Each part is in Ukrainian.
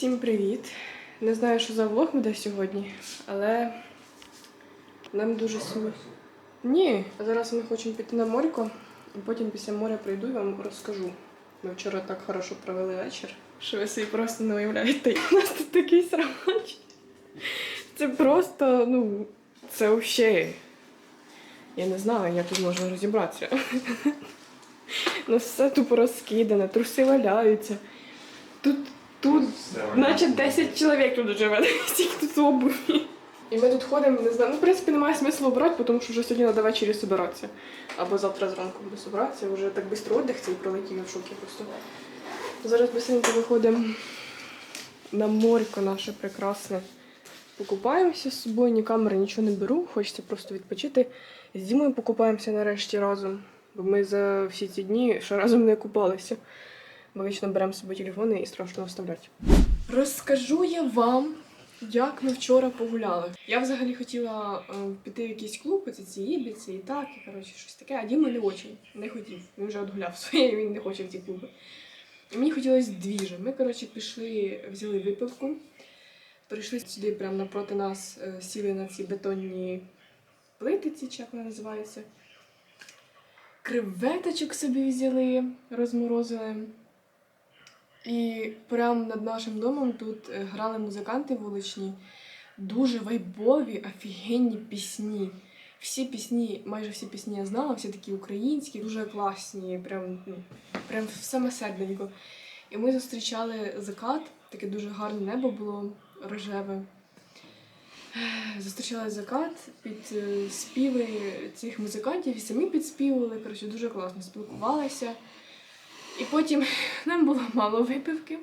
Всім привіт! Не знаю, що за влог буде сьогодні, але нам дуже сумно. Ні, зараз ми хочемо піти на морько, і потім після моря прийду і вам розкажу. Ми вчора так хорошо провели вечір, що ви собі просто не уявляєте, у нас тут такий срамач. Це просто, ну, це взагалі. Я не знаю, як тут можна розібратися. Ну, все тупо розкидане, труси валяються. Тут, тут, наче 10 чоловік тут живе, стільки тут обуві. І ми тут ходимо, не знаю. Ну, в принципі, немає смислу обирати, тому що вже сьогодні треба ввечері збиратися. Або завтра зранку буду збиратися. Вже так швидко отдих цей пролетів я в шокі просто. Зараз быстренько виходимо на морько наше прекрасне. Покупаємося з собою, ні камери, нічого не беру, хочеться просто відпочити. З Дімою покупаємося нарешті разом, бо ми за всі ці дні ще разом не купалися. Ми вічно беремо з собою телефони і страшно вставляти. Розкажу я вам, як ми вчора погуляли. Я взагалі хотіла е, піти в якийсь клуб, оце ці ібіці і так, і коротше, щось таке, а Діма не очень, не хотів. Він вже одгуляв своє, він не хоче в ті клуби. І мені хотілося двіжа. Ми, коротше, пішли, взяли випивку, прийшли сюди прямо напроти нас, е, сіли на ці бетонні плити, ці, чи як вони називаються. Креветочок собі взяли, розморозили. І прямо над нашим домом тут е, грали музиканти вуличні, дуже вайбові, офігенні пісні. Всі пісні, майже всі пісні я знала, всі такі українські, дуже класні, прям, ну, прям саме серденько. І ми зустрічали закат, таке дуже гарне небо було рожеве. Зустрічали закат під е, співи цих музикантів і самі підспівували. Коротше, дуже класно спілкувалися. І потім нам було мало випивки.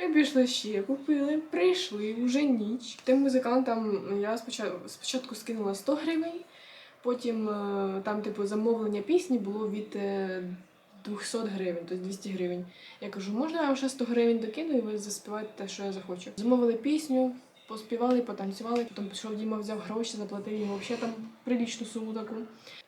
Ми пішли ще купили, прийшли вже ніч. Тим музикантам я спочатку, спочатку скинула 100 гривень, потім е, там, типу, замовлення пісні було від е, 200 гривень, тобто 200 гривень. Я кажу, можна я вам ще 100 гривень докину і ви заспіваєте те, що я захочу. Замовили пісню, поспівали, потанцювали, потім пішов Діма, взяв гроші, заплатив їм взагалі там прилічну суму таку.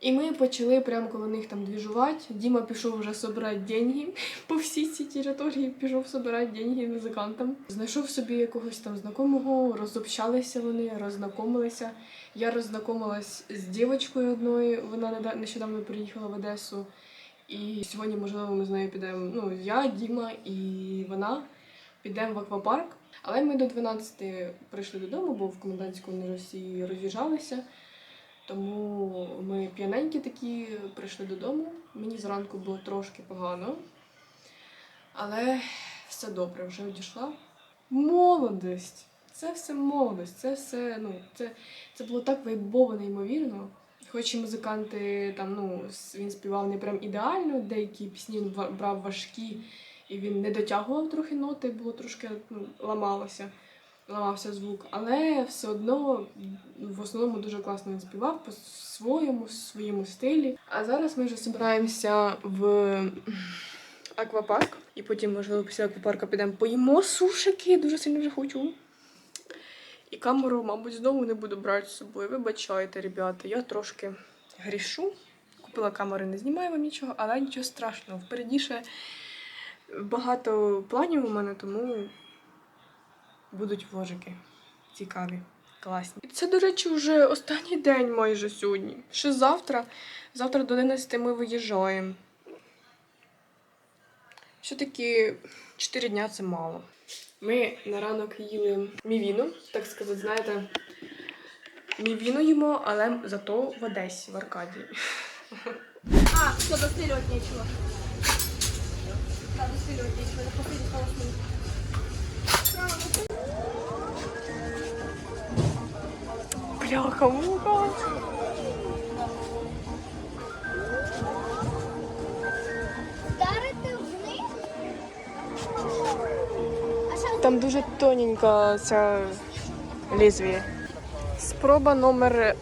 І ми почали прямо коло них там двіжувати. Діма пішов вже собирати деньги по всій цій території, пішов собирати деньги музикантам. Знайшов собі якогось там знайомого, розобщалися вони, роззнакомилися. Я роззнакомилась з дівчинкою одною, вона нещодавно приїхала в Одесу. І сьогодні, можливо, ми з нею підемо. Ну, я, Діма і вона підемо в аквапарк. Але ми до 12 прийшли додому, бо в комендантську вони всі роз'їжджалися. Тому ми п'яненькі такі прийшли додому. Мені зранку було трошки погано. Але все добре, вже одійшла. Молодость! Це все молодость, це все, ну, це, це було так вайбово, неймовірно. Хоч і музиканти там, ну, він співав не прям ідеально, деякі пісні брав важкі, і він не дотягував трохи ноти, було трошки ну, ламалося, ламався звук. Але все одно в основному дуже класно він співав по своєму, своєму стилі. А зараз ми вже збираємося в аквапарк. І потім, можливо, після аквапарка підемо поїмо сушики, дуже сильно вже хочу. І камеру, мабуть, знову не буду брати з собою. Вибачайте, ребята, я трошки грішу. Купила камери, не знімаю вам нічого, але нічого страшного. Впереді ще багато планів у мене, тому будуть вложики цікаві, класні. І це, до речі, вже останній день майже сьогодні. Ще завтра. Завтра до 11 ми виїжджаємо. Все-таки 4 дня це мало. Ми на ранок їли мівіну, так сказати, знаєте, мівіну їмо, але зато в Одесі, в Аркадії. А, все, достреливать нечего. Бляха, муха. Там дуже тоненька ця лезвіє. Спроба номер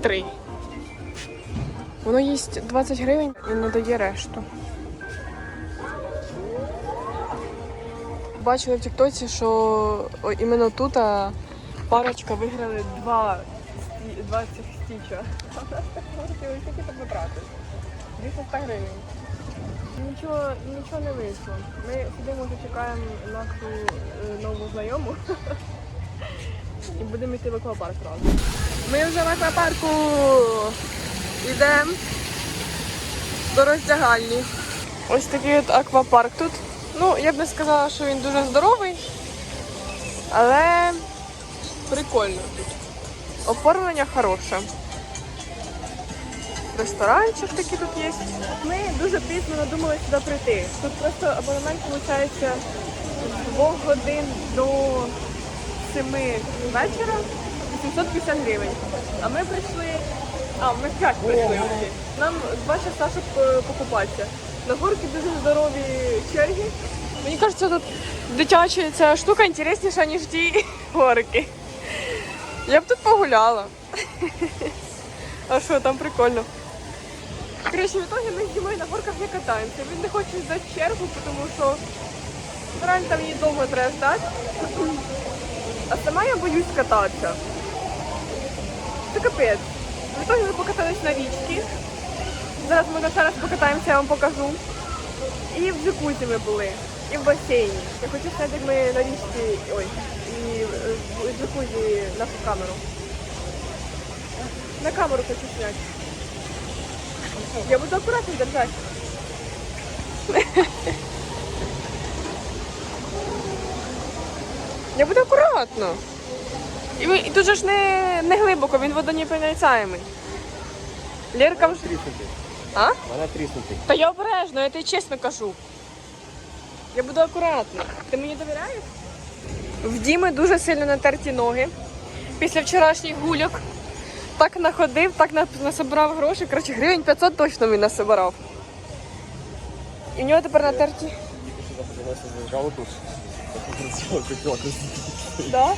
3. Воно їсть 20 гривень, він не дає решту. Бачила в Тіктоці, що о, іменно тут а, парочка виграли два, сті- два цих стіча. Скільки тебе брати? 200 гривень. Нічого, нічого не вийшло. Ми сидимо, вже чекаємо нашу е, нову знайому. І будемо йти в аквапарк разом. Ми вже в аквапарку йдемо до роздягальні. Ось такий от аквапарк тут. Ну, я б не сказала, що він дуже здоровий, але прикольно тут. Оформлення хороше. Ресторанчик такий тут є. Ми дуже пізно надумали сюди прийти. Тут просто абонемент виходить з 2 годин до 7 вечора 850 гривень. А ми прийшли. А, ми в 5 прийшли. Нам 2 часа, щоб е, покупатися. На горки дуже здорові черги. Мені кажеться, тут дитяча ця штука інтересніша, ніж ті горки. Я б тут погуляла. А що, там прикольно. Коротше, в итоге ми з Дімою на горках не катаємося. Він не хоче здати чергу, тому що реально там її довго треба ждати. А сама я боюсь кататися. Це капець. В итоге ми покатались на річці. Зараз ми ще раз покатаємося, я вам покажу. І в джакузі ми були, і в басейні. Я хочу зняти, як ми на річці, ой, і в джакузі нашу камеру. На камеру хочу зняти. Я буду аккуратно держать. Я буду акуратно. І, ви- і тут же ж не, не глибоко, він водонепроницаємий. Лерка вже. А? Вона тріснути. Та я обережно, я тобі чесно кажу. Я буду акуратно. Ти мені довіряєш? В Діми дуже сильно натерті ноги. Після вчорашніх гульок так находив, так на- насобирав гроші. Коротше, гривень 500 точно він насобирав. І в нього тепер натерті. Да?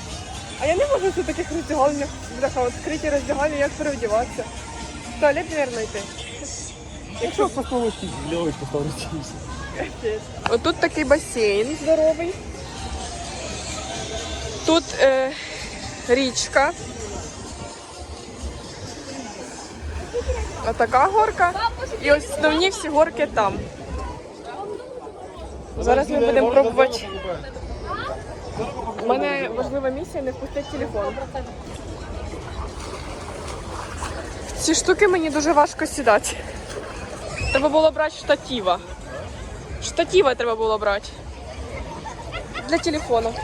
А я не можу в таких роздягальнях, бляха, відкриті роздягальні, як переодіватися. В туалет, мабуть, йти. Якщо поставити льовий, поставити Отут такий басейн здоровий. Тут е, річка. Отака горка. І ось основні всі горки там. Зараз ми будемо пробувати. У мене важлива місія не впустити телефон. Ці штуки мені дуже важко сідати. Треба було брати штатива. Штатива треба було брати. Для телефону.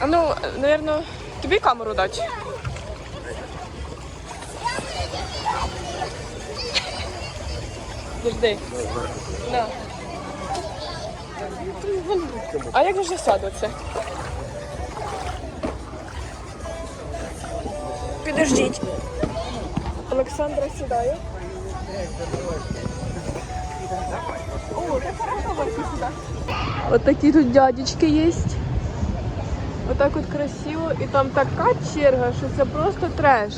А ну, напевно, тобі камеру дати. Жди. На. А як же сяду це? Підождіть. Олександра сідає. О, так хорошо вийти сюди. От такі тут дядечки є. Отак от красиво. І там така черга, що це просто треш.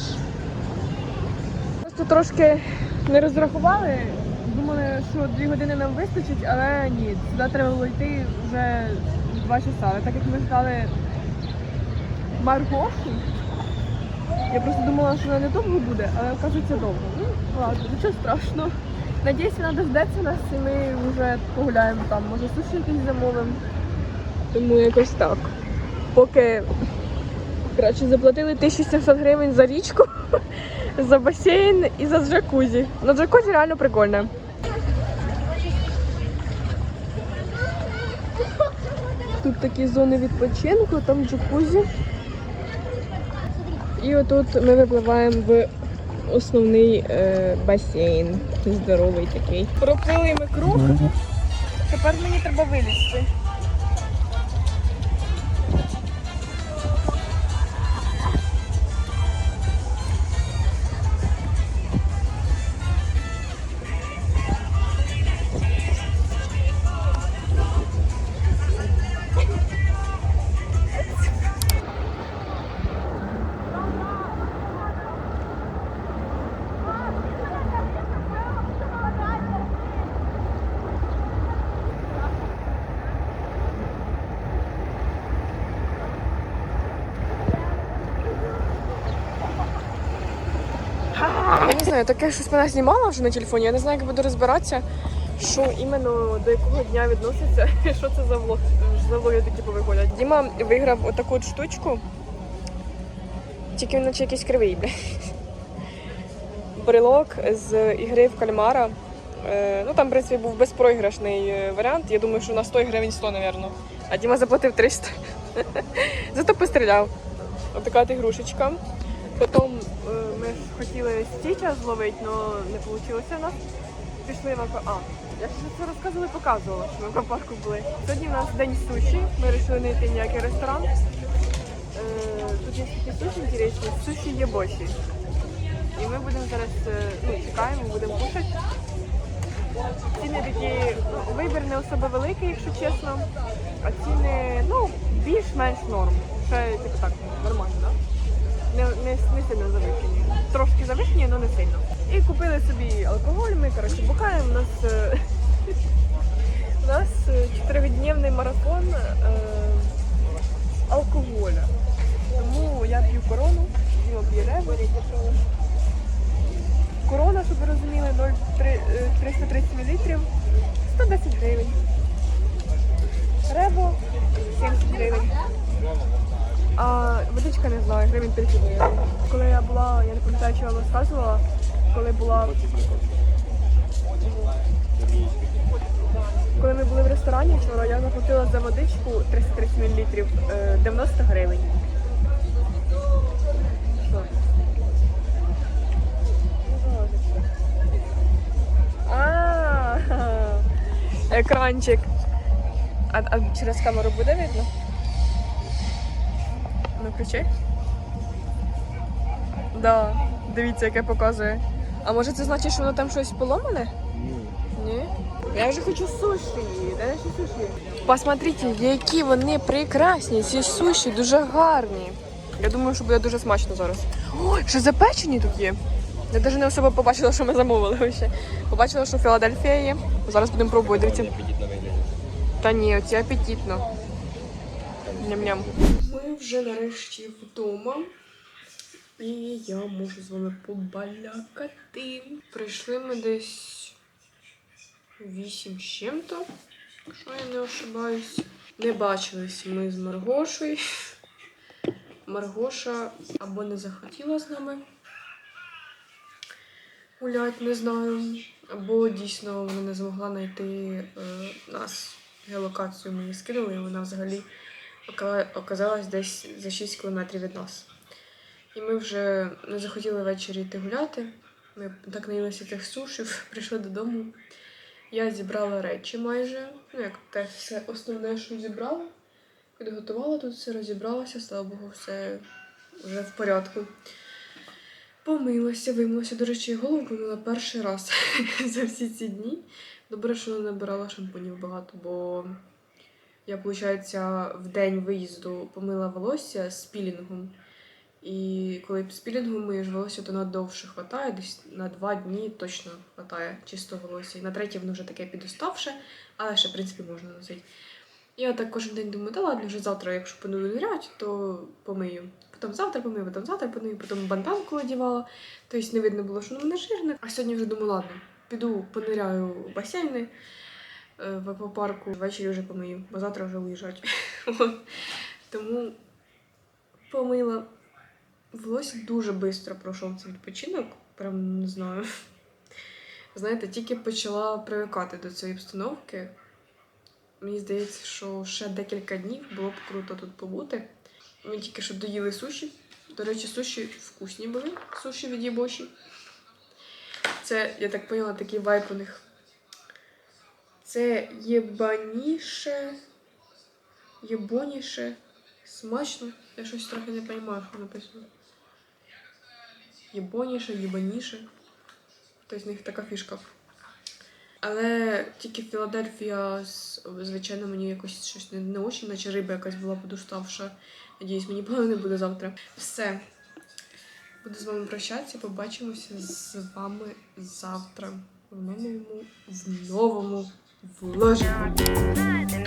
Просто трошки не розрахували. Думали, що дві години нам вистачить, але ні, сюди треба було йти вже два часа. Але так як ми ждали Маргошу, я просто думала, що вона не довго буде, але оказується довго. Ну, ладно, нічого страшного. Надіюсь, вона дождеться нас і ми вже погуляємо там. Може суші якісь замовимо. Тому якось так. Поки коротше, заплатили 1700 гривень за річку, за басейн і за джакузі. Ну, джакузі реально прикольне. Тут такі зони відпочинку, там джакузі. І отут ми випливаємо в основний е, басейн. Здоровий такий. Проплили ми круг. Тепер мені треба вилізти. Я не знаю, таке щось мене знімала вже на телефоні. Я не знаю, як буду розбиратися. що іменно до якого дня відноситься, що це за влог, за влоги такі повиходять. Діма виграв отаку от штучку, тільки він наче якийсь кривий, бля. Брелок з ігри в кальмара. Е, ну там, в принципі, був безпроіграшний е, варіант. Я думаю, що на 100 гривень 100, напевно. А Діма заплатив 300. Зато постріляв. Отака от ігрушечка. Потім е, ми ж хотіли стіча зловити, але не вийшло у нас. Пішли в аква... А, я ж це розказувала показувала, що ми в аквапарку були. Сьогодні у нас день суші. Ми вирішили не йти в ніякий ресторан. Е, тут є такі суші інтересні, суші є боші. І ми будемо зараз, е, ну, чекаємо, будемо кушати. Ціни такі, ну, вибір не особо великий, якщо чесно. А ціни, ну, більш-менш норм. Ще, типу так, нормально, так? Не, не, не сильно завищені. Трошки завищені, але не сильно. І купили собі алкоголь, ми, коротше, бухаємо. У нас, е, у нас е, чотиридневний марафон е, алкоголя. Тому я п'ю корону, Діма п'є. Корона, щоб ви розуміли, 0,3, е, 330 мл, 110 гривень. Рево 70 гривень. А водичка не знаю, гривень 30 гривень. Коли я була, я не пам'ятаю, чи я вам розказувала, коли була. Коли ми були в ресторані вчора, я заплатила за водичку 330 мл е, 90 гривень. Що? Екранчик. А, а через камеру буде видно? Включи. Да, дивіться, яке показує. А може це значить, що воно там щось поломане? Ні. Ні? Я вже хочу суші. Де наші суші? Посмотрите, які вони прекрасні. Ці суші дуже гарні. Я думаю, що буде дуже смачно зараз. Ой, що запечені тут є. Я навіть не особо побачила, що ми замовили ще. Побачила, що Філадельфія є. Зараз будемо пробувати. Дивіться. Та ні, це апетитно. Ням-ням. Ми вже нарешті вдома. І я можу з вами побалякати. Прийшли ми десь вісім з чим-то, якщо я не ошибаюсь. Не бачились ми з Маргошею. Маргоша або не захотіла з нами гуляти, не знаю. Або дійсно вона не змогла знайти е, нас. Геолокацію мені скинули, і вона взагалі оказалась десь за 6 кілометрів від нас. І ми вже не захотіли ввечері йти гуляти. Ми так наїлися тих сушів, прийшли додому. Я зібрала речі майже. Ну, як те все основне, що зібрала. Підготувала тут все, розібралася, слава Богу, все вже в порядку. Помилася, вимилася. До речі, голову помила перший раз за всі ці дні. Добре, що не набирала шампунів багато, бо я, виходить, в день виїзду помила волосся з пілінгом. І коли з пілінгом миєш волосся, то надовше хватає, десь на два дні точно хватає чисто волосся. І на третє воно вже таке підоставше, але ще, в принципі, можна носити. Я так кожен день думаю, та ладно, вже завтра, якщо буду довіряти, то помию. Потім завтра помию, потім завтра помию, потім банданку одягала. Тобто не видно було, що воно мене жирне. А сьогодні вже думаю, ладно, піду пониряю в басейни в аквапарку, ввечері вже помию, бо завтра вже уїжджати. От. Тому помила. Волосся дуже швидко пройшов цей відпочинок, прям не знаю. Знаєте, тільки почала привикати до цієї обстановки. Мені здається, що ще декілька днів було б круто тут побути. Ми тільки що доїли суші. До речі, суші вкусні були. Суші від Єбоші. Це, я так поняла, такий вайп у них. Це єбаніше, єбоніше, смачно. Я щось трохи не розумію, що написано. Єбоніше, єбаніше. Тобто в них така фішка. Але тільки Філадельфія, звичайно, мені якось щось не, не очень, наче риба якась була подуставша. Надіюсь, мені погано не буде завтра. Все. Буду з вами прощатися. Побачимося з вами завтра в новому, в новому вложенні.